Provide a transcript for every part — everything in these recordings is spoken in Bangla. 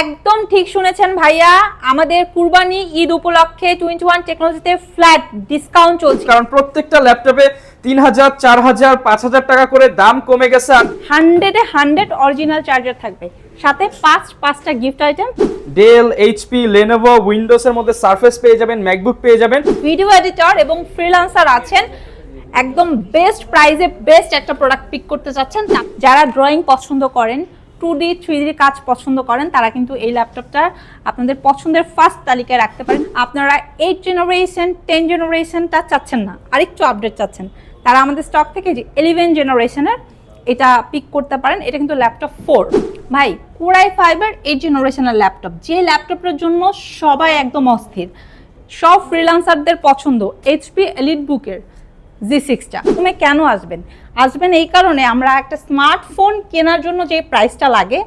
একদম ঠিক শুনেছেন ভাইয়া আমাদের কুরবানি ঈদ উপলক্ষে টোয়েন্টি ওয়ান টেকনোলজিতে ফ্ল্যাট ডিসকাউন্ট চলছে। কারণ প্রত্যেকটা ল্যাপটপে তিন হাজার চার হাজার পাঁচ হাজার টাকা করে দাম কমে গেছে আর হান্ড্রেডে হান্ড্রেড অরিজিনাল চার্জার থাকবে। সাথে পাঁচ পাঁচটা gift item Dell HP Lenovo উইন্ডোজের মধ্যে সারফেস পেয়ে যাবেন ম্যাকবুক পেয়ে যাবেন। ভিডিও এডিটর এবং ফ্রিল্যান্সার আছেন। একদম বেস্ট প্রাইজে বেস্ট একটা প্রোডাক্ট পিক করতে চাচ্ছেন যারা ড্রয়িং পছন্দ করেন টু ডি থ্রি ডি কাজ পছন্দ করেন, তারা কিন্তু এই ল্যাপটপটা আপনাদের পছন্দের ফার্স্ট তালিকায় রাখতে পারেন। আপনারা এইট জেনারেশন টেন জেনারেশনটা চাচ্ছেন না, আরেকটু আপডেট চাচ্ছেন। তারা আমাদের স্টক থেকে যে ইলেভেন জেনারেশনের এটা পিক করতে পারেন, এটা কিন্তু ল্যাপটপ ফোর ভাই কোরাই ফাইবার এইট জেনারেশনের ল্যাপটপ যে ল্যাপটপের জন্য সবাই একদম অস্থির, সব ফ্রিল্যান্সারদের পছন্দ এইচপি এলিট বুকের জি সিক্সটা তুমি কেন আসবেন? আসবেন এই কারণে আমরা একটা স্মার্টফোন কেনার জন্য যে প্রাইসটা লাগে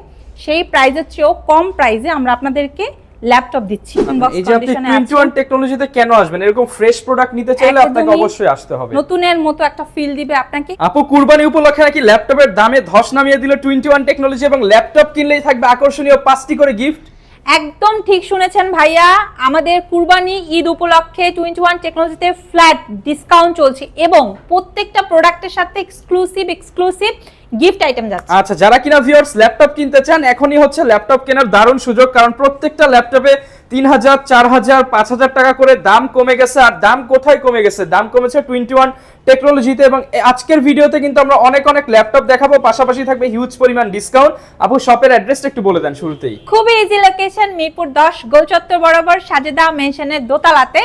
সেই প্রাইসের চেয়েও কম প্রাইসে আমরা আপনাদেরকে ল্যাপটপ দিচ্ছি। এই যে আপনি টোয়েন্টি ওয়ান টেকনোলজিতে কেন আসবেন? এরকম ফ্রেশ প্রোডাক্ট নিতে চাইলে আপনাকে অবশ্যই আসতে হবে। নতুনের মতো একটা ফিল দিবে আপনাকে। আপু কুরবানি উপলক্ষে নাকি ল্যাপটপের দামে ধস নামিয়ে দিল টোয়েন্টি ওয়ান টেকনোলজি এবং ল্যাপটপ কিনলেই থাকবে আকর্ষণীয় পাঁচটি করে গিফট একদম ঠিক শুনেছেন ভাইয়া, আমাদের কুরবানি ঈদ উপলক্ষে টোয়েন্টি ওয়ান টেকনোলজিতে ফ্ল্যাট ডিসকাউন্ট চলছে এবং প্রত্যেকটা প্রোডাক্টের সাথে এক্সক্লুসিভ এক্সক্লুসিভ গিফট আইটেম যাচ্ছে। আচ্ছা যারা কিনা ভিউয়ার্স ল্যাপটপ কিনতে চান এখনই হচ্ছে ল্যাপটপ কেনার দারুণ সুযোগ কারণ প্রত্যেকটা ল্যাপটপে তিন হাজার চার হাজার পাঁচ হাজার টাকা করে দাম কমে গেছে আর দাম কোথায় কমে গেছে? দাম কমেছে টোয়েন্টি ওয়ান টেকনোলজিতে এবং আজকের ভিডিওতে কিন্তু আমরা অনেক অনেক ল্যাপটপ দেখাবো পাশাপাশি থাকবে হিউজ পরিমাণ ডিসকাউন্ট আপু শপের অ্যাড্রেসটা একটু বলে দেন শুরুতেই। খুবই ইজি লোকেশন মিরপুর দশ গোল চত্বর বরাবর সাজেদা মেনশনের দোতলাতে।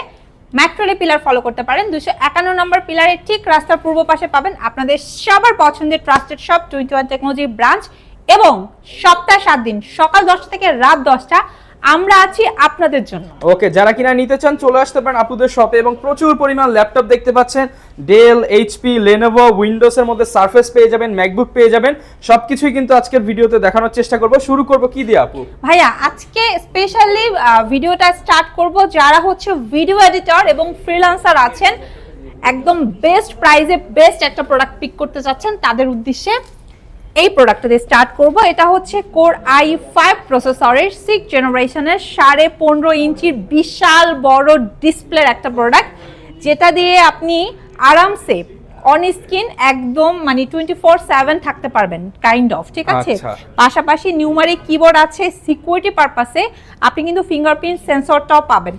ম্যাট্রোলি পিলার ফলো করতে পারেন। দুশো একান্ন নম্বর পিলারের ঠিক রাস্তার পূর্ব পাশে পাবেন আপনাদের সবার পছন্দের trusted shop twenty one technology branch এবং সপ্তাহে সাত দিন, সকাল দশটা থেকে রাত দশটা আমরা আছি আপনাদের জন্য। ওকে যারা কিনা নিতে চান চলে আসতে পারেন আপুদের শপে এবং প্রচুর পরিমাণ ল্যাপটপ দেখতে পাচ্ছেন। ডেল এইচপি লেনোভো উইন্ডোজের মধ্যে সারফেস পেয়ে যাবেন ম্যাকবুক পেয়ে যাবেন। সবকিছুই কিন্তু আজকের ভিডিওতে দেখানোর চেষ্টা করব। শুরু করব কি দিয়ে আপু? ভাইয়া আজকে স্পেশালি ভিডিওটা স্টার্ট করব যারা হচ্ছে ভিডিও এডিটর এবং ফ্রিল্যান্সার আছেন একদম বেস্ট প্রাইজে বেস্ট একটা প্রোডাক্ট পিক করতে চাচ্ছেন তাদের উদ্দেশ্যে এই প্রোডাক্টটা দিয়ে স্টার্ট করব। এটা হচ্ছে কোর আই ফাইভ প্রসেসরের সিক্স জেনারেশনের সাড়ে পনেরো ইঞ্চির বিশাল বড় ডিসপ্লের একটা প্রোডাক্ট যেটা দিয়ে আপনি আরামসে অন স্ক্রিন একদম মানে টোয়েন্টি ফোর সেভেন থাকতে পারবেন কাইন্ড অফ ঠিক আছে? আচ্ছা। পাশাপাশি নিউমারিক কিবোর্ড আছে সিকিউরিটি পারপাসে আপনি কিন্তু ফিঙ্গারপ্রিন্ট সেন্সরটাও পাবেন।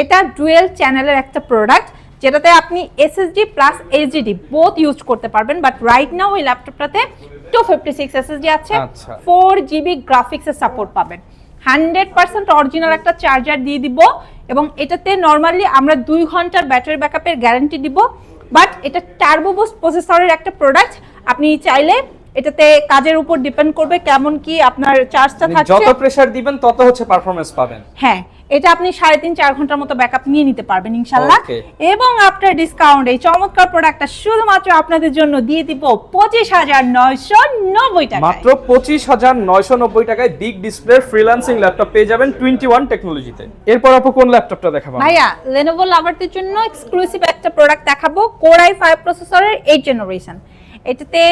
এটা ডুয়েল চ্যানেলের একটা প্রোডাক্ট যেটাতে আপনি SSD plus HDD both use করতে পারবেন বাট রাইট নাও ওই ল্যাপটপটাতে টু ফিফটি সিক্স এসএসডি আছে। ফোর জিবি গ্রাফিক্সের সাপোর্ট পাবেন। হান্ড্রেড পার্সেন্ট অরিজিনাল একটা চার্জার দিয়ে দিব এবং এটাতে নর্মালি আমরা দুই ঘণ্টার ব্যাটারি ব্যাকআপের গ্যারান্টি দিব বাট এটা টার্বো বুস্ট প্রসেসরের একটা প্রোডাক্ট আপনি চাইলে এটাতে কাজের উপর ডিপেন্ড করবে কেমন কি আপনার চার্জটা মানে থাকছে। যত প্রেসার দিবেন তত হচ্ছে পারফরমেন্স পাবেন। হ্যাঁ এটা আপনি সাড়ে তিন চার ঘণ্টার মতো ব্যাকআপ নিয়ে নিতে পারবেন ইনশাল্লাহ এবং আপনার ডিসকাউন্ট এই চমৎকার প্রোডাক্টটা শুধুমাত্র আপনাদের জন্য দিয়ে দিব পঁচিশ হাজার নয়শো নব্বই টাকা মাত্র পঁচিশ হাজার নয়শো নব্বই টাকায় বিগ ডিসপ্লে ফ্রিল্যান্সিং ল্যাপটপ পেয়ে যাবেন টোয়েন্টি ওয়ান টেকনোলজিতে এরপর আপু কোন ল্যাপটপটা দেখাবো ভাইয়া লেনোভো লাভারদের জন্য এক্সক্লুসিভ একটা প্রোডাক্ট দেখাবো কোরাই ফাইভ প্রসেসরের এইট জেনারেশন এটাতে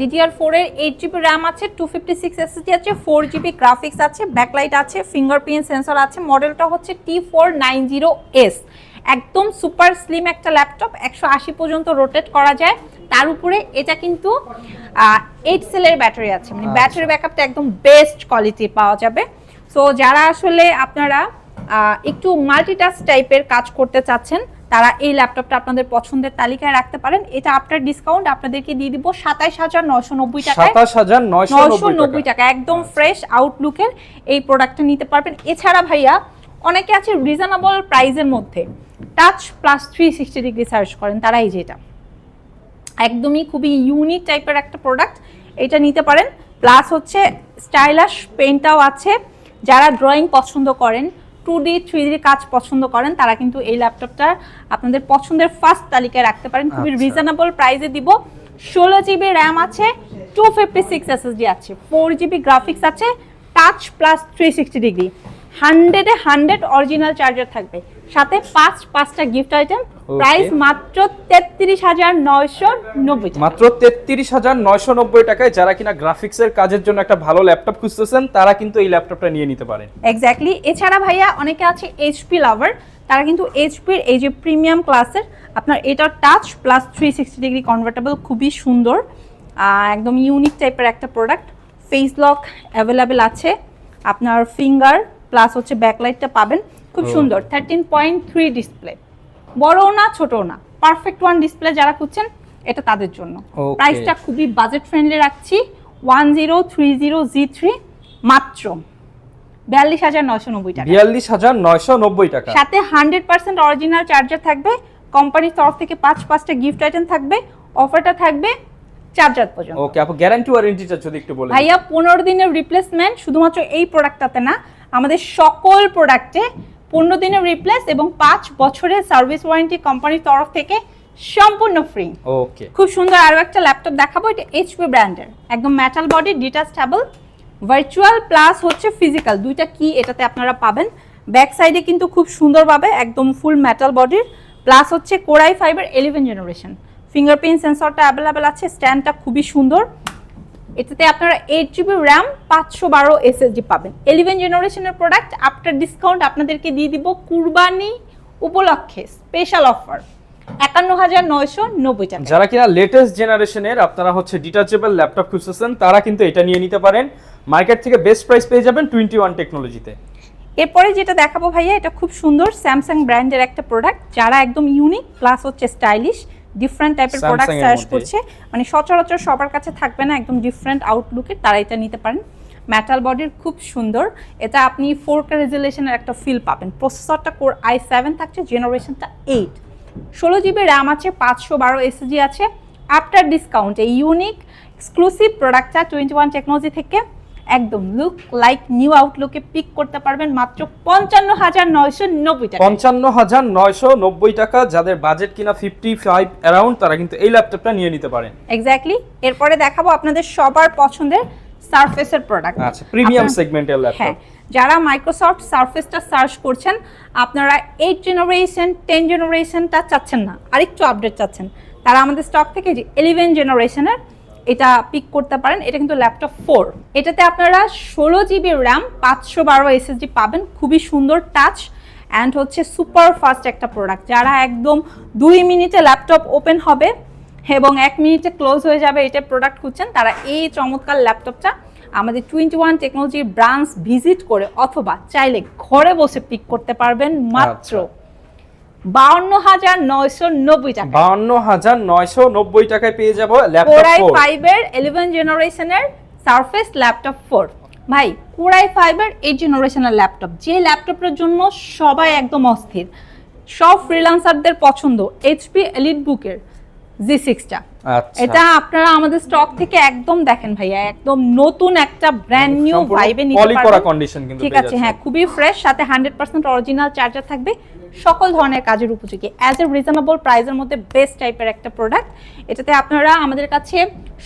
ডিডিআর ফোর এর এইট জিবি র্যাম আছে টু ফিফটি সিক্স এসএসডি আছে ফোর জিবি গ্রাফিক্স আছে ব্যাকলাইট আছে ফিঙ্গারপ্রিন্ট সেন্সর আছে মডেলটা হচ্ছে T four nine zero S একদম সুপার স্লিম একটা ল্যাপটপ একশো আশি পর্যন্ত রোটেট করা যায়। তার উপরে এটা কিন্তু এইট সেলের ব্যাটারি আছে মানে আচ্ছা। ব্যাটারি ব্যাকআপটা একদম বেস্ট কোয়ালিটির পাওয়া যাবে। সো যারা আসলে আপনারা একটু মাল্টিটাস টাইপের কাজ করতে চাচ্ছেন তারা এই ল্যাপটপটা আপনাদের পছন্দের তালিকায় রাখতে পারেন। এটা আপনার ডিসকাউন্ট আপনাদেরকে দিয়ে দিব সাতাইশ হাজার নশো নব্বই টাকা সাতাশ হাজার নয়শো নব্বই টাকা। একদম ফ্রেশ আউটলুকের এই প্রোডাক্টটা নিতে পারবেন। এছাড়া ভাইয়া অনেকে আছে রিজনেবল প্রাইসের মধ্যে। Touch plus three sixty degree search করেন তারা এই যেটা একদমই খুবই ইউনিক টাইপের একটা প্রোডাক্ট এটা নিতে পারেন। প্লাস হচ্ছে স্টাইলাশ পেনটাও আছে। যারা ড্রয়িং পছন্দ করেন টু ডি থ্রি ডি কাজ পছন্দ করেন তারা কিন্তু এই ল্যাপটপটা আপনাদের পছন্দের ফার্স্ট তালিকায় রাখতে পারেন। খুবই আচ্ছা। রিজনেবল প্রাইসে দিব। ষোলো জিবি র্যাম আছে টু ফিফটি সিক্স এসএসডি আছে ফোর জিবি গ্রাফিক্স আছে touch plus three sixty degree হান্ড্রেডে হান্ড্রেড অরিজিনাল চার্জার থাকবে। সাথে পাঁচ পাঁচটা গিফট আইটেম প্রাইস মাত্র তেত্রিশ হাজার নয়শো নব্বই মাত্র তেত্রিশ হাজার নয়শো নব্বই টাকায় যারা কিনা গ্রাফিক্সের কাজের জন্য একটা ভালো ল্যাপটপ খুঁজতেছেন তারা কিন্তু এই ল্যাপটপটা নিয়ে নিতে পারেন। এক্স্যাক্টলি এছাড়া ভাইয়া অনেকে আছে এইচপি লাভার তারা কিন্তু এইচপির এই যে প্রিমিয়াম ক্লাসের আপনার এটা touch plus three sixty degree convertible খুবই সুন্দর। একদম ইউনিক টাইপের একটা প্রোডাক্ট ফেস লক অ্যাভেলেবেল আছে। আপনার ফিঙ্গার প্লাস হচ্ছে ব্যাকলাইটটা পাবেন। খুব সুন্দর থার্টিন পয়েন্ট থ্রি ডিসপ্লে বড়ও না ছোটও না। পারফেক্ট ওয়ান ডিসপ্লে যারা খুঁজছেন এটা তাদের জন্য। প্রাইসটা খুবই বাজেট ফ্রেন্ডলি রাখছি one zero three zero G three মাত্র। বিয়াল্লিশ হাজার নশো নব্বই টাকা। বিয়াল্লিশ হাজার নয়শো নব্বই টাকা। সাথে হান্ড্রেড পার্সেন্ট অরিজিনাল চার্জার থাকবে কোম্পানির তরফ থেকে পাঁচ পাঁচটা গিফট আইটেম থাকবে অফারটা থাকবে চার্জার পর্যন্ত। ওকে আপু গ্যারান্টি ওয়ারেন্টিটা যদি একটু বলেন ভাইয়া পনেরো দিনের রিপ্লেসমেন্ট শুধুমাত্র এই প্রোডাক্টটাতে না আমাদের সকল প্রোডাক্টে পনেরো দিনের রিপ্লেস এবং পাঁচ বছরের সার্ভিস ওয়ারেন্টি কোম্পানির তরফ থেকে সম্পূর্ণ ফ্রি ওকে খুব সুন্দর আরও একটা ল্যাপটপ দেখাবো এটা এইচপি ব্র্যান্ডের একদম metal body detachable virtual plus হচ্ছে ফিজিক্যাল দুইটা কি এটাতে আপনারা পাবেন। ব্যাক সাইডে কিন্তু খুব সুন্দরভাবে একদম ফুল মেটাল বডির প্লাস হচ্ছে core i five eleven generation fingerprint সেন্সরটা available আছে স্ট্যান্ডটা খুবই সুন্দর। এটাতে আপনারা এইট জিবি র্যাম পাঁচশো বারো এসএসডি পাবেন। এলিভেন জেনারেশনের প্রোডাক্ট আফটার ডিসকাউন্ট আপনাদেরকে দিয়ে দিব কুরবানি উপলক্ষে স্পেশাল অফার একান্ন হাজার নয়শো নব্বই টাকা। যারা কিনা লেটেস্ট জেনারেশনের আপনারা হচ্ছে ডিটাচেবল ল্যাপটপ খুঁজতেছেন তারা কিন্তু এটা নিয়ে নিতে পারেন। মার্কেট থেকে বেস্ট প্রাইস পেয়ে যাবেন টোয়েন্টি ওয়ান টেকনোলজিতে এরপরে যেটা দেখাবো ভাইয়া এটা খুব সুন্দর স্যামসাং ব্র্যান্ডের একটা প্রোডাক্ট যারা একদম ইউনিক প্লাস হচ্ছে স্টাইলিশ ডিফারেন্ট টাইপের প্রোডাক্ট সার্চ করছে। মানে সচরাচর সবার কাছে থাকবে না একদম ডিফারেন্ট আউটলুকের তারা এটা নিতে পারেন। মেটাল বডির খুব সুন্দর। এটা আপনি ফোর কে রেজুলেশনের একটা ফিল পাবেন। প্রসেসরটা কোর আই সেভেন থাকছে জেনারেশনটা এইট ষোলো জিবি র্যাম আছে পাঁচশো বারো এসএসজি আছে। আফটার ডিসকাউন্ট এই ইউনিক এক্সক্লুসিভ প্রোডাক্টটা টোয়েন্টি ওয়ান টেকনোলজি থেকে একদম লুক লাইক নিউ আউটলুকে পিক করতে পারবেন মাত্র পঞ্চান্ন হাজার নয়শো নব্বই টাকা পঞ্চান্ন হাজার নয়শো নব্বই টাকা যাদের বাজেট কিনা ফিফটি ফাইভ অ্যারাউন্ড তারা কিন্তু এই ল্যাপটপটা নিয়ে নিতে পারেন। এক্স্যাক্টলি এরপরে দেখাবো আপনাদের সবার পছন্দের সারফেসের প্রোডাক্ট আচ্ছা প্রিমিয়াম সেগমেন্টের ল্যাপটপ যারা মাইক্রোসফট সারফেসটা সার্চ করছেন আপনারা এইট জেনারেশন টেন জেনারেশনটা চাচ্ছেন না আরেকটু আপডেট চাচ্ছেন। তারা আমাদের স্টক থেকে যে ইলেভেন জেনারেশনের এটা পিক করতে পারেন, এটা কিন্তু ল্যাপটপ ফোর এটাতে আপনারা ষোলো জিবি র্যাম পাঁচশো বারো এসএসডি পাবেন, খুবই সুন্দর টাচ অ্যান্ড হচ্ছে সুপার ফাস্ট একটা প্রোডাক্ট যারা একদম দুই মিনিটে ল্যাপটপ ওপেন হবে এবং এক মিনিটে ক্লোজ হয়ে যাবে এটা প্রোডাক্ট খুঁজছেন, তারা এই চমৎকার ল্যাপটপটা আমাদের টোয়েন্টি ওয়ান টেকনোলজির ব্রাঞ্চ ভিজিট করে অথবা চাইলে ঘরে বসে পিক করতে পারবেন মাত্র। আচ্ছা। বাউন্ন হাজার নয়শো নব্বই টাকা বাউন্ন হাজার নয়শো নব্বই টাকায় পেয়ে যাব ল্যাপটপ কোরাই ফাইভের ইলেভেন জেনারেশনের সারফেস ল্যাপটপ ফোর ভাই কোরাই ফাইভের এইট জেনারেশনের ল্যাপটপ যে ল্যাপটপের জন্য সবাই একদম অস্থির। সব ফ্রিল্যান্সারদের পছন্দ এইচপি এলিট বুকের জি সিক্সটা আচ্ছা। এটা আপনারা আমাদের স্টক থেকে একদম দেখেন ভাইয়া একদম নতুন একটা ব্র্যান্ড নিউ ভাইবে নিতে পারবেন। ঠিক আছে হ্যাঁ খুবই ফ্রেশ সাথে হান্ড্রেড পার্সেন্ট অরিজিনাল চার্জার থাকবে। সকল ধরনের কাজের উপযোগী। অ্যাজ এ রিজনেবল প্রাইসের মধ্যে বেস্ট টাইপের একটা প্রোডাক্ট এটাতে আপনারা আমাদের কাছে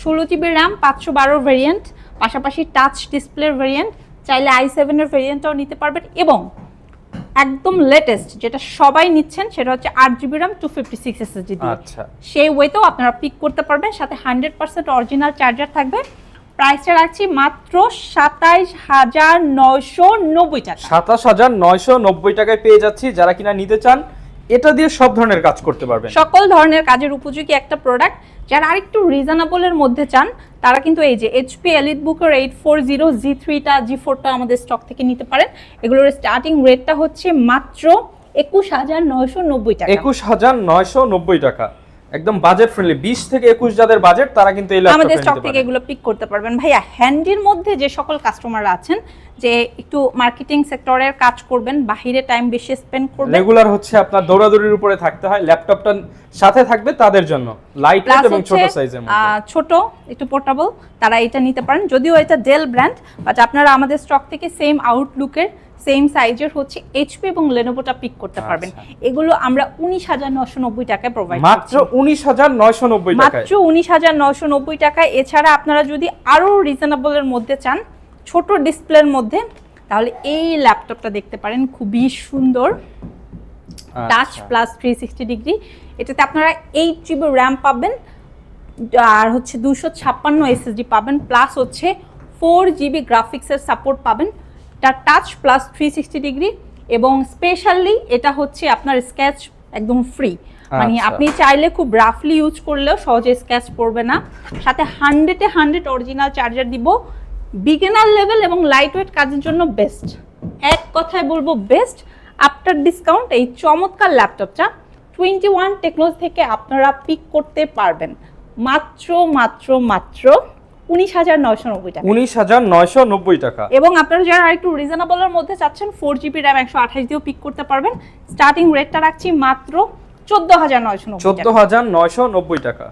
ষোলো জিবি র্যাম পাঁচশো বারো ভেরিয়েন্ট পাশাপাশি টাচ ডিসপ্লের ভেরিয়েন্ট চাইলে আই সেভেনের ভেরিয়েন্টটাও নিতে পারবেন এবং একদম লেটেস্ট যেটা সবাই নিচ্ছেন সেটা হচ্ছে আট GB RAM two fifty six SSD জি আচ্ছা। সেই ওয়েতেও আপনারা পিক করতে পারবেন সাথে হান্ড্রেড পার্সেন্ট অরিজিনাল চার্জার থাকবে। প্রাইসটা রাখছি মাত্র সাতাইশ হাজার নয়শো নব্বই টাকা। সাতাশ হাজার নয়শো নব্বই টাকায় পেয়ে যাচ্ছি। যারা কিনা নিতে চান এটা দিয়ে সব ধরনের কাজ করতে পারবেন। সকল ধরনের কাজের উপযোগী একটা প্রোডাক্ট যারা আরেকটু রিজনেবলের মধ্যে চান তারা কিন্তু এই যে এইচপি এলিট বুকের এইট ফোর জিরো জি থ্রিটা জি ফোরটা আমাদের স্টক থেকে নিতে পারেন। এগুলোর স্টার্টিং রেটটা হচ্ছে মাত্র একুশ হাজার নয়শো নব্বই টাকা। একুশ হাজার নয়শো নব্বই টাকা। একদম বাজেট ফ্রেন্ডলি বিশ থেকে একুশ যাদের বাজেট তারা কিন্তু এই ল্যাপটপ আমাদের স্টক থেকে এগুলো পিক করতে পারবেন। ভাইয়া হ্যান্ডির মধ্যে যে সকল কাস্টমাররা আছেন যে একটু মার্কেটিং সেক্টরের কাজ করবেন বাহিরে টাইম বেশি স্পেন্ড করবেন। রেগুলার হচ্ছে আপনার দৌড়াদৌড়ির উপরে থাকতে হয় ল্যাপটপটা সাথে থাকবে তাদের জন্য লাইট এবং ছোট সাইজের মধ্যে। ছোট একটু পোর্টেবল তারা এটা নিতে পারেন। যদিও এটা ডেল ব্র্যান্ড বাট আপনারা আমাদের স্টক থেকে সেম আউটলুকের সেম সাইজের হচ্ছে এইচপি এবং লেনোভোটা পিক করতে পারবেন। আচ্ছা। এগুলো আমরা উনিশ হাজার নশো নব্বই টাকায় প্রোভাইড মাত্র উনিশ হাজার নয়শো নব্বই মাত্র উনিশ হাজার নশো নব্বই টাকায়। এছাড়া আপনারা যদি আরও রিজনেবলের মধ্যে চান ছোট ডিসপ্লের মধ্যে তাহলে এই ল্যাপটপটা দেখতে পারেন খুবই সুন্দর। Touch. Plus three sixty degree এটাতে আপনারা এইট জিবি র্যাম পাবেন আর হচ্ছে দুশো ছাপ্পান্ন এসএসডি পাবেন প্লাস হচ্ছে ফোর জিবি গ্রাফিক্সের সাপোর্ট পাবেন। এটা touch plus three sixty degree এবং স্পেশালি এটা হচ্ছে আপনার স্কেচ একদম ফ্রি মানে আচ্ছা। আপনি চাইলে খুব রাফলি ইউজ করলেও সহজে স্কেচ পড়বে না। সাথে হান্ড্রেডে হান্ড্রেড অরিজিনাল চার্জার দিব। বিগিনার লেভেল এবং লাইট ওয়েট কাজের জন্য বেস্ট এক কথায় বলব বেস্ট আফটার ডিসকাউন্ট এই চমৎকার ল্যাপটপটা টোয়েন্টি ওয়ান টেকনোলজি থেকে আপনারা পিক করতে পারবেন। মাত্র মাত্র মাত্র উনিশ হাজার নয়শো নব্বই টাকা। উনিশ হাজার নয়শো নব্বই টাকা। এবং আপনারা যারা একটু রিজনেবলের মধ্যে চাচ্ছেন ফোর জিবি র্যাম একশো আঠাশ দিয়েও পিক করতে পারবেন। স্টার্টিং রেটটা রাখছি মাত্র চোদ্দ হাজার নয়শো চোদ্দ হাজার নয়শো নব্বই টাকা।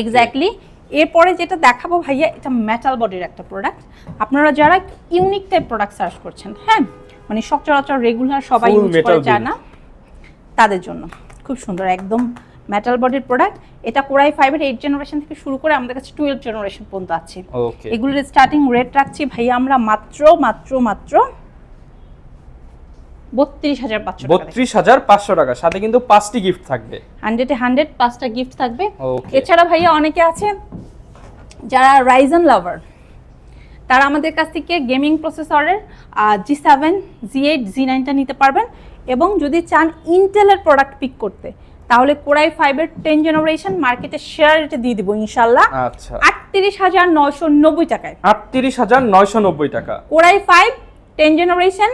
এক্স্যাক্টলি এরপরে যেটা দেখাবো ভাইয়া এটা মেটাল বডির একটা প্রোডাক্ট আপনারা যারা ইউনিক টাইপ প্রোডাক্ট সার্চ করছেন হ্যাঁ মানে সচরাচর রেগুলার সবাই ইউজ করে যায় না তাদের জন্য। খুব সুন্দর একদম মেটাল বডির প্রোডাক্ট এটা কোরাই ফাইভের এইট জেনারেশন থেকে শুরু করে আমাদের কাছে টুয়েলভ জেনারেশন পর্যন্ত আছে। এগুলোর স্টার্টিং রেট রাখছি ভাইয়া আমরা মাত্র মাত্র মাত্র বত্রিশ হাজার পাঁচশো বত্রিশ হাজার পাঁচশো টাকা সাথে কিন্তু পাঁচটি গিফট থাকবে। হান্ড্রেডে হান্ড্রেড পাঁচটা গিফট থাকবে। এছাড়া ভাইয়া অনেকে আছে যারা রাইজন লাভার তারা আমাদের কাছ থেকে গেমিং প্রসেসরের জি সেভেন জি এইট জি নাইনটা নিতে পারবেন এবং যদি চান ইন্টেলের প্রোডাক্ট পিক করতে তাহলে কোরাই ফাইভের টেন জেনারেশন মার্কেটে শেয়ার রেটে দিয়ে দিব ইনশাল্লাহ। আচ্ছা। আটত্রিশ হাজার নয়শো নব্বই টাকায়। আটত্রিশ হাজার নয়শো নব্বই টাকা। Core i five ten generation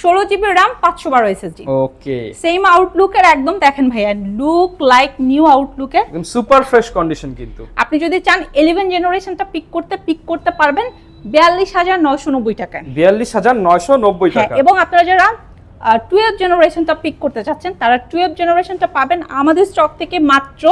ষোলো জিবি র্যাম পাঁচশো বারো এসএসডি ওকে সেম আউটলুকের একদম দেখেন ভাইয়া লুক লাইক নিউ আউটলুকের একদম সুপার ফ্রেশ কন্ডিশন কিন্তু। আপনি যদি চান ইলেভেন জেনারেশনটা পিক করতে পিক করতে পারবেন বিয়াল্লিশ হাজার নয়শো নব্বই টাকায়। বিয়াল্লিশ হাজার নয়শো নব্বই হ্যাঁ টাকা। এবং আপনারা যারা টুয়েলভ জেনারেশনটা পিক করতে চাচ্ছেন তারা টুয়েলভ জেনারেশনটা পাবেন আমাদের স্টক থেকে মাত্র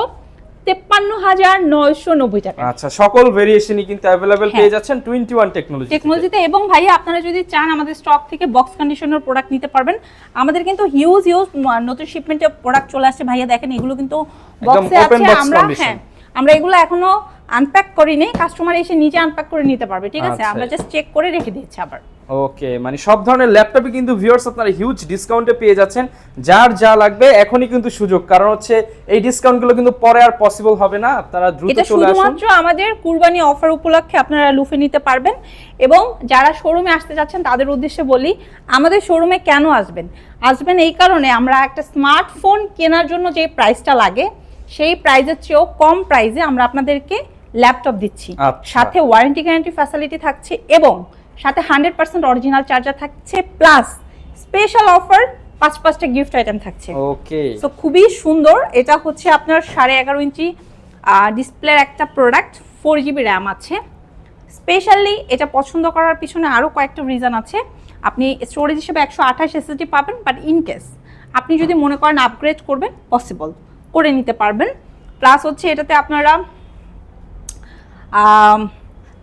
তেপ্পান্ন হাজার নয়শো নব্বই টাকা। আচ্ছা সকল ভেরিয়েশনই কিন্তু অ্যাভেলেবেল। পেয়ে যাচ্ছেন টোয়েন্টি ওয়ান টেকনোলজি টেকনোলজিতে এবং ভাইয়া আপনারা যদি চান আমাদের স্টক থেকে বক্স কন্ডিশনার প্রোডাক্ট নিতে পারবেন আমাদের কিন্তু হিউজ হিউজ নতুন শিপমেন্টের প্রোডাক্ট চলে আসছে। ভাইয়া দেখেন এগুলো কিন্তু বক্সে আছে আমরা হ্যাঁ আমরা এগুলো এখনও আনপ্যাক করিনি। কাস্টমার এসে নিজে আনপ্যাক করে নিতে পারবে ঠিক আছে? আচ্ছা। আমরা জাস্ট চেক করে রেখে দিচ্ছি আবার। ওকে মানে সব ধরনের ল্যাপটপে কিন্তু ভিউয়ার্স আপনারা হিউজ ডিসকাউন্টে পেয়ে যাচ্ছেন। যার যা লাগবে এখনই কিন্তু সুযোগ। কারণ হচ্ছে এই ডিসকাউন্টগুলো কিন্তু পরে আর পসিবল হবে না। আপনারা দ্রুত চলে আসুন। শুধুমাত্র আমাদের কুরবানি অফার উপলক্ষে আপনারা লুফে নিতে পারবেন। এবং যারা শোরুমে আসতে যাচ্ছেন তাদের উদ্দেশ্যে বলি আমাদের শোরুমে কেন আসবেন? আসবেন এই কারণে আমরা একটা স্মার্টফোন কেনার জন্য যে প্রাইসটা লাগে সেই প্রাইসের চেয়েও কম প্রাইসে আমরা আপনাদেরকে ল্যাপটপ দিচ্ছি। আচ্ছা। সাথে ওয়ারেন্টি গ্যারান্টি ফ্যাসিলিটি থাকছে এবং সাথে হান্ড্রেড পার্সেন্ট অরিজিনাল চার্জার থাকছে প্লাস স্পেশাল অফার পাঁচ পাঁচটা গিফট আইটেম থাকছে। ওকে সো খুবই সুন্দর। এটা হচ্ছে আপনার সাড়ে এগারো ইঞ্চি ডিসপ্লের একটা প্রোডাক্ট ফোর জিবি র্যাম আছে। স্পেশালি এটা পছন্দ করার পিছনে আরও কয়েকটা রিজন আছে। আপনি স্টোরেজ হিসেবে একশো আঠাশ এসএসডি পাবেন বাট ইন কেস আপনি যদি মনে করেন আপগ্রেড করবেন পসিবল করে নিতে পারবেন। প্লাস হচ্ছে এটাতে আপনারা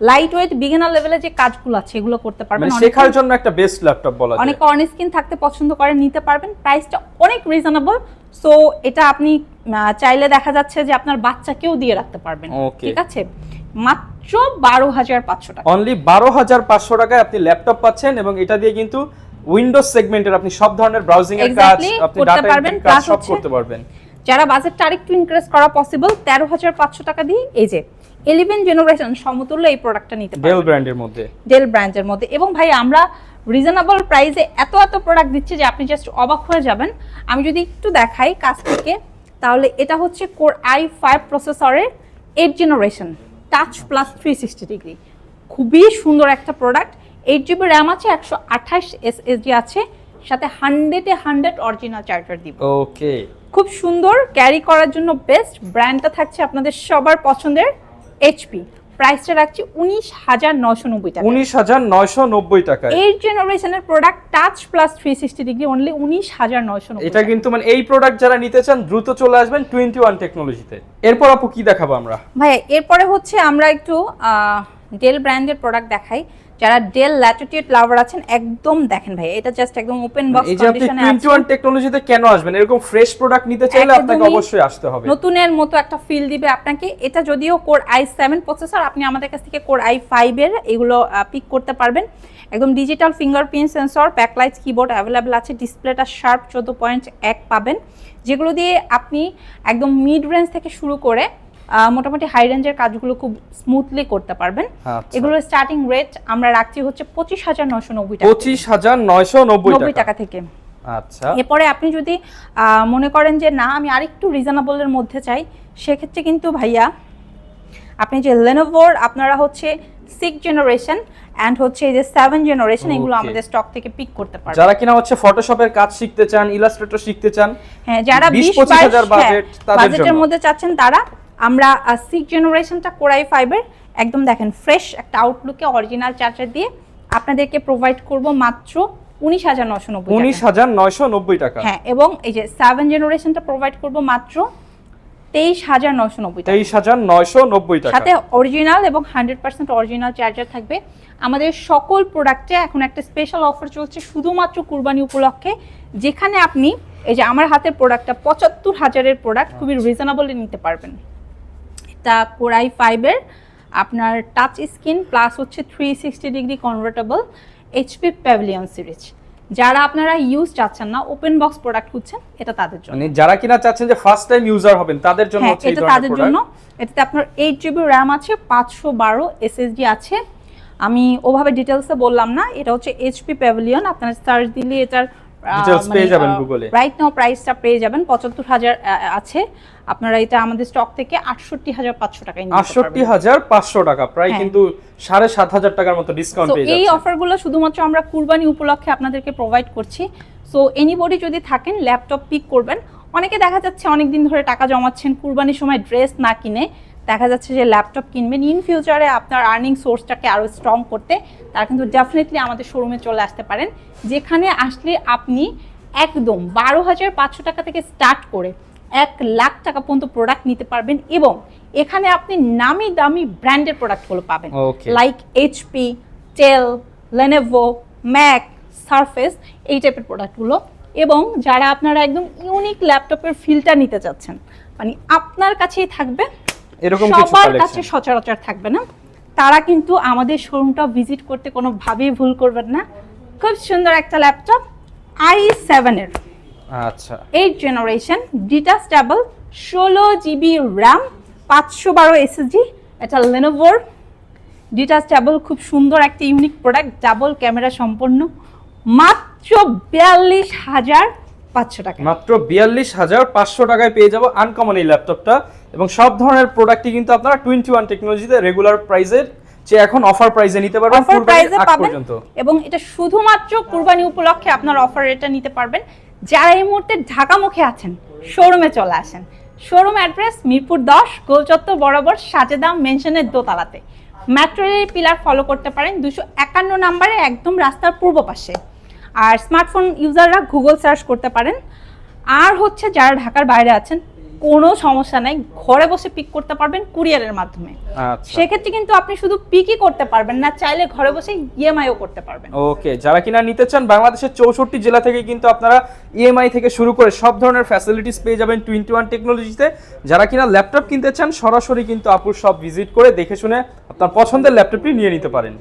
লাইট ওয়েট বিগিনার লেভেলে যে কাজগুলো আছে এগুলো করতে পারবেন। মানে শেখার জন্য একটা বেস্ট ল্যাপটপ বলা যায়। অনেকে অন স্ক্রিন থাকতে পছন্দ করে নিতে পারবেন। প্রাইসটা অনেক রিজনেবল সো এটা আপনি চাইলে দেখা যাচ্ছে যে আপনার বাচ্চাকেও দিয়ে রাখতে পারবেন। ঠিক আছে? মাত্র বারো হাজার পাঁচশো টাকা। অনলি বারো হাজার পাঁচশো টাকায় আপনি ল্যাপটপ পাচ্ছেন এবং এটা দিয়ে কিন্তু উইন্ডোজ সেগমেন্টের আপনি সব ধরনের ব্রাউজিং এর কাজ আপনি করতে ডাটা পারবেন, কাজ সব করতে পারবেন। যারা বাজেটটা আরেকটু ইনক্রিজ করা পসিবল তেরো হাজার পাঁচশো টাকা দিয়ে এই যে ইলেভেন জেনারেশন সমতুল্য এই প্রোডাক্টটা নিতে ডেল ব্র্যান্ডের মধ্যে। ডেল ব্র্যান্ডের মধ্যে। এবং ভাই আমরা রিজনেবল প্রাইসে এত এত প্রোডাক্ট দিচ্ছি যে আপনি জাস্ট অবাক হয়ে যাবেন। আমি যদি একটু দেখাই কাছ থেকে তাহলে এটা হচ্ছে কোর আই ফাইভ প্রসেসরের eight generation touch plus three sixty degree খুবই সুন্দর একটা প্রোডাক্ট এইট জিবি র্যাম আছে একশো আঠাশ এসএসডি আছে সাথে হান্ড্রেডে হান্ড্রেড অরিজিনাল চার্জার দিব। ওকে খুব সুন্দর ক্যারি করার জন্য বেস্ট ব্র্যান্ডটা থাকছে আপনাদের সবার পছন্দের এইচপি প্রাইসটা রাখছি উনিশ হাজার নশো নব্বই টাকা উনিশ হাজার নয়শো নব্বই টাকা এইট জেনারেশনের product touch plus three sixty degree only উনিশ হাজার নয়শো এটা কিন্তু মানে এই প্রোডাক্ট যারা নিতে চান দ্রুত চলে আসবেন টোয়েন্টি ওয়ান টেকনোলজিতে এরপর আপু কি দেখাবো আমরা? ভাই এরপরে হচ্ছে আমরা একটু ডেল ব্র্যান্ডের প্রোডাক্ট দেখাই। যারা ডেল ল্যাটিটিউড লাভার আছেন একদম দেখেন ভাই এটা জাস্ট একদম ওপেন বক্স কন্ডিশনে আছে এই যে আপনি টেকনোলজিতে কেন আসবেন? এরকম ফ্রেশ প্রোডাক্ট নিতে চাইলে আপনাকে অবশ্যই আসতে হবে। নতুনের মতো একটা ফিল দিবে আপনাকে। এটা যদিও কোর আই সেভেন প্রসেসর আপনি আমাদের কাছ থেকে কোর আই ফাইভের এগুলো পিক করতে পারবেন। একদম digital fingerprint sensor backlight keyboard available আছে ডিসপ্লেটা শার্প চোদ্দ পয়েন্ট এক পাবেন। যেগুলো দিয়ে আপনি একদম মিড রেঞ্জ থেকে শুরু করে মোটামুটি হাই রেঞ্জের কাজগুলো খুব স্মুথলি করতে পারবেন। আচ্ছা। এগুলোর স্টার্টিং রেট আমরা রাখছি হচ্ছে পঁচিশ হাজার নশো নব্বই টাকা পঁচিশ হাজার নয়শো নব্বই টাকা। থেকে। আচ্ছা। এরপরে আপনি যদি মনে করেন যে না আমি আরেকটু রিজনেবলের মধ্যে চাই সেক্ষেত্রে কিন্তু ভাইয়া আপনি যে লেনোভোর আপনারা হচ্ছে সিক্স জেনারেশন অ্যান্ড হচ্ছে এই যে সেভেন জেনারেশন এগুলো আমাদের স্টক থেকে পিক করতে পারবেন। যারা কিনা হচ্ছে ফটোশপের কাজ শিখতে চান ইলাস্ট্রেটর শিখতে চান হ্যাঁ যারা 20 বিশ 25 বাইশ হাজার তাদের বাজেটের মধ্যে চাচ্ছেন তারা আমরা সিক্স জেনারেশনটা কোরাই ফাইবার একদম দেখেন ফ্রেশ একটা আউটলুকে অরিজিনাল চার্জার দিয়ে আপনাদেরকে প্রোভাইড করব মাত্র উনিশ হাজার নশো নব্বই উনিশ হাজার নয়শো নব্বই টাকা। হ্যাঁ এবং এই যে সেভেন জেনারেশনটা প্রোভাইড করব মাত্র তেইশ হাজার নশো নব্বই তেইশ হাজার নয়শো নব্বই টাকা। সাথে অরিজিনাল এবং হান্ড্রেড পার্সেন্ট অরিজিনাল চার্জার থাকবে। আমাদের সকল প্রোডাক্টে এখন একটা স্পেশাল অফার চলছে শুধুমাত্র কুরবানি উপলক্ষে যেখানে আপনি এই যে আমার হাতের প্রোডাক্টটা পঁচাত্তর হাজারের প্রোডাক্ট খুবই রিজনেবলি নিতে পারবেন। এটা কোরাই ফাইভের আপনার টাচ স্ক্রিন প্লাস হচ্ছে three sixty degree convertible HP pavilion series যারা আপনারা ইউজ চাচ্ছেন না ওপেন বক্স প্রোডাক্ট খুঁজছেন এটা তাদের জন্য। মানে যারা কিনা চাচ্ছেন যে ফার্স্ট টাইম ইউজার হবেন তাদের জন্য হ্যাঁ হচ্ছে এটা তাদের জন্য। এটাতে আপনার এইট জিবি র্যাম আছে পাঁচশো বারো এসএসডি আছে। আমি ওভাবে ডিটেলসে বললাম না এটা হচ্ছে এইচপি প্যাভিলিয়ন আপনার সার্চ দিলে এটার পেয়ে যাবেন এ। রাইট নাও প্রাইসটা পেয়ে যাবেন। পঁচাত্তর হাজার আছে। আপনারা এটা আমাদের স্টক থেকে আটষট্টি হাজার পাঁচশো টাকায় নিতে পারবেন। হাজার পাঁচশো টাকা। প্রায় হ্যাঁ। কিন্তু সাড়ে সাত হাজার টাকার মতো ডিসকাউন্ট তো পেয়ে এই যাচ্ছে অফারগুলো শুধুমাত্র আমরা কুরবানি উপলক্ষে আপনাদেরকে প্রোভাইড করছি। সো এনিবডি যদি থাকেন ল্যাপটপ পিক করবেন অনেকে দেখা যাচ্ছে অনেক দিন ধরে টাকা জমাচ্ছেন কুরবানির সময় ড্রেস না কিনে। দেখা যাচ্ছে যে ল্যাপটপ কিনবেন ইন ফিউচারে আপনার আর্নিং সোর্সটাকে আরও স্ট্রং করতে তারা কিন্তু ডেফিনেটলি আমাদের শোরুমে চলে আসতে পারেন। যেখানে আসলে আপনি একদম বারো হাজার পাঁচশো টাকা থেকে স্টার্ট করে এক লাখ টাকা পর্যন্ত প্রোডাক্ট নিতে পারবেন এবং এখানে আপনি নামি দামি ব্র্যান্ডের প্রোডাক্টগুলো পাবেন। Like HP Dell Lenovo Mac Surface এই টাইপের প্রোডাক্টগুলো এবং যারা আপনারা একদম ইউনিক ল্যাপটপের ফিলটা নিতে চাচ্ছেন মানে আপনার কাছেই থাকবে এরকম কিছু সবার কাছে সচরাচর থাকবে না। তারা কিন্তু আমাদের শোরুমটা ভিজিট করতে কোনোভাবেই ভুল করবেন না। খুব সুন্দর একটা ল্যাপটপ আই সেভেনের আচ্ছা। এইট জেনারেশন ডিটাচেবল ষোলো জিবি র্যাম পাঁচশো বারো এসএসজি এটা লেনোভোর ডিটাচেবল খুব সুন্দর একটা ইউনিক প্রোডাক্ট ডাবল ক্যামেরা সম্পন্ন। মাত্র বিয়াল্লিশ হাজার পাঁচশো টাকা। মাত্র বিয়াল্লিশ হাজার পাঁচশো টাকায় পেয়ে যাব আনকমন এই ল্যাপটপটা এবং সব ধরনের প্রোডাক্টই কিন্তু আপনারা টোয়েন্টি ওয়ান টেকনোলজিতে রেগুলার প্রাইসের যে এখন অফার প্রাইসে নিতে পারবেন অফার প্রাইসে পাবেন পর্যন্ত। এবং এটা শুধুমাত্র কুরবানি উপলক্ষে আপনার অফার রেটটা নিতে পারবেন। যারা এই মুহূর্তে ঢাকামুখে আছেন শোরুমে চলে আসেন। শোরুম অ্যাড্রেস মিরপুর দশ গোলচত্বর বরাবর সাজেদাম মেনশনের দোতলাতে। মেট্রো রেল পিলার ফলো করতে পারেন দুশো একান্ন নাম্বারে একদম রাস্তার পূর্ব পাশে। আর স্মার্টফোন ইউজাররা গুগল সার্চ করতে পারেন। আর হচ্ছে যারা ঢাকার বাইরে আছেন কোনো সমস্যা নাই ঘরে বসে পিক করতে পারবেন কুরিয়ারের মাধ্যমে। আচ্ছা। সেক্ষেত্রে কিন্তু আপনি শুধু পিকই করতে পারবেন না চাইলে ঘরে বসে ইএমআইও করতে পারবেন। ওকে যারা কিনা নিতে চান বাংলাদেশের চৌষট্টি জেলা থেকে কিন্তু আপনারা ইএমআই থেকে শুরু করে সব ধরনের ফ্যাসিলিটিস পেয়ে যাবেন টোয়েন্টি ওয়ান টেকনোলজিতে যারা কিনা ল্যাপটপ কিনতে চান সরাসরি কিন্তু আপুর সব ভিজিট করে দেখে শুনে আপনার পছন্দের ল্যাপটপটি নিয়ে নিতে পারেন।